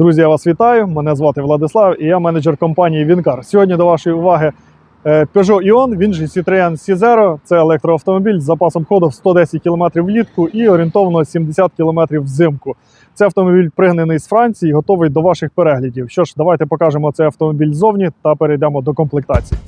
Друзі, я вас вітаю. Мене звати Владислав і я менеджер компанії Вінкар. Сьогодні до вашої уваги е, Peugeot Ion, він же Citroën C0. Це електроавтомобіль з запасом ходу в 110 км влітку і орієнтовно 70 км взимку. Це автомобіль пригнаний з Франції, готовий до ваших переглядів. Що ж, давайте покажемо цей автомобіль ззовні та перейдемо до комплектації.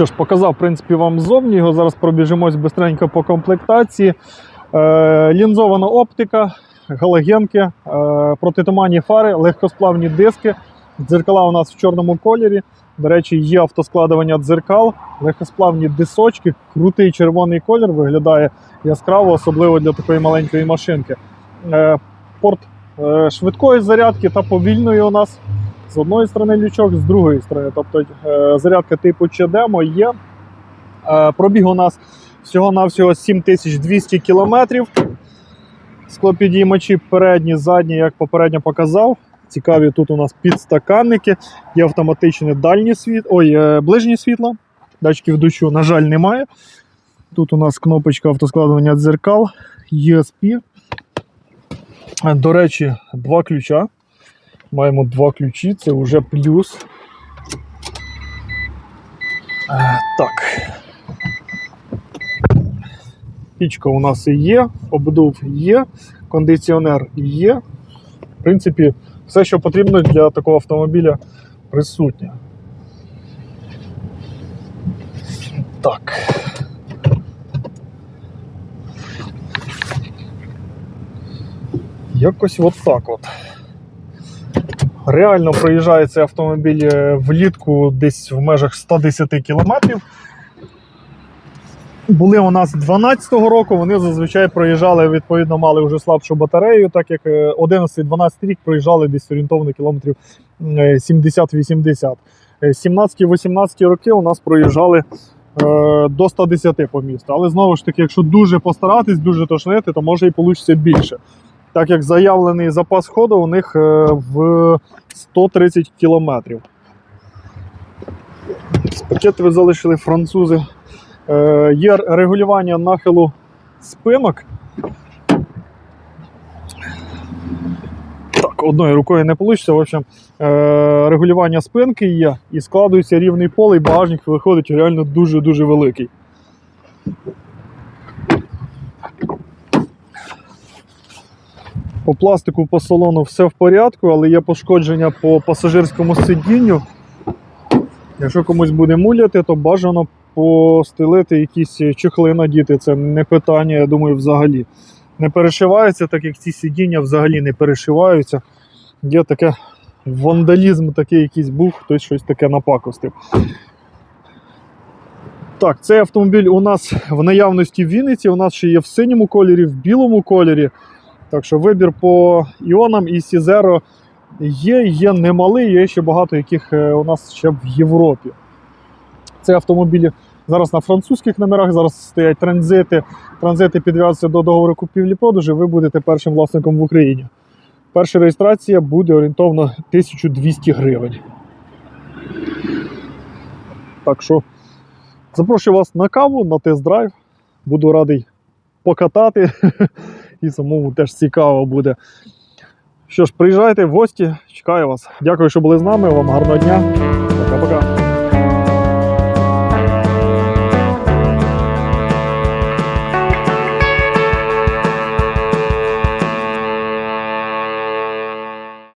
Що ж, показав, в принципі, вам ззовні. Його зараз пробіжимось бистренько по комплектації. Е, лінзована оптика, галогенки, е, протитуманні фари, легкосплавні диски. Дзеркала у нас в чорному кольорі. До речі, є автоскладування дзеркал, легкосплавні дисочки, крутий червоний колір виглядає яскраво, особливо для такої маленької машинки. Е, порт е, швидкої зарядки та повільної у нас з одної сторони лючок, з другої сторони. Тобто е, зарядка типу ЧДМО є. Е, пробіг у нас всього-навсього 7200 км. Склопідіймачі передні, задні, як попередньо показав. Цікаві тут у нас підстаканники, є автоматичне дальнє світ... Ой, е, ближнє світло. Датчиків дощу, на жаль, немає. Тут у нас кнопочка автоскладування дзеркал, ESP. До речі, два ключа. Маємо два ключі, це вже плюс. Е, так. Пічка у нас і є, обдув є, кондиціонер є. В принципі, все, що потрібно для такого автомобіля, присутнє. Так. Якось от так от. Реально проїжджає цей автомобіль е, влітку десь в межах 110 кілометрів. Були у нас 12-го року, вони зазвичай проїжджали, відповідно, мали вже слабшу батарею, так як е, 11-12 рік проїжджали десь орієнтовно кілометрів е, 70-80. Е, 17-18 роки у нас проїжджали е, до 110 по місту. Але знову ж таки, якщо дуже постаратись, дуже тошнити, то може і вийде більше. Так як заявлений запас ходу у них е, в 130 кілометрів. Пакети ви залишили французи. Е, Є регулювання нахилу спинок. Так, одною рукою не вийде. В общем, е, регулювання спинки є і складується рівний пол, і багажник виходить реально дуже-дуже великий. По пластику, по салону все в порядку, але є пошкодження по пасажирському сидінню. Якщо комусь буде муляти, то бажано постелити якісь чехли надіти. Це не питання, я думаю, взагалі. Не перешиваються, так як ці сидіння взагалі не перешиваються. Є таке вандалізм, такий якийсь був, хтось щось таке напакостив. Так, цей автомобіль у нас в наявності в Вінниці. У нас ще є в синьому кольорі, в білому кольорі. Так що вибір по іонам і Сізеро є, є немалий, є ще багато яких е, у нас ще в Європі. Це автомобілі зараз на французьких номерах, зараз стоять транзити. Транзити підв'язуються до договору купівлі-продажу, ви будете першим власником в Україні. Перша реєстрація буде орієнтовно 1200 гривень. Так що Запрошую вас на каву, на тест-драйв. Буду радий покатати. І самому теж цікаво буде. Що ж, приїжджайте в гості, чекаю вас. Дякую, що були з нами. Вам гарного дня.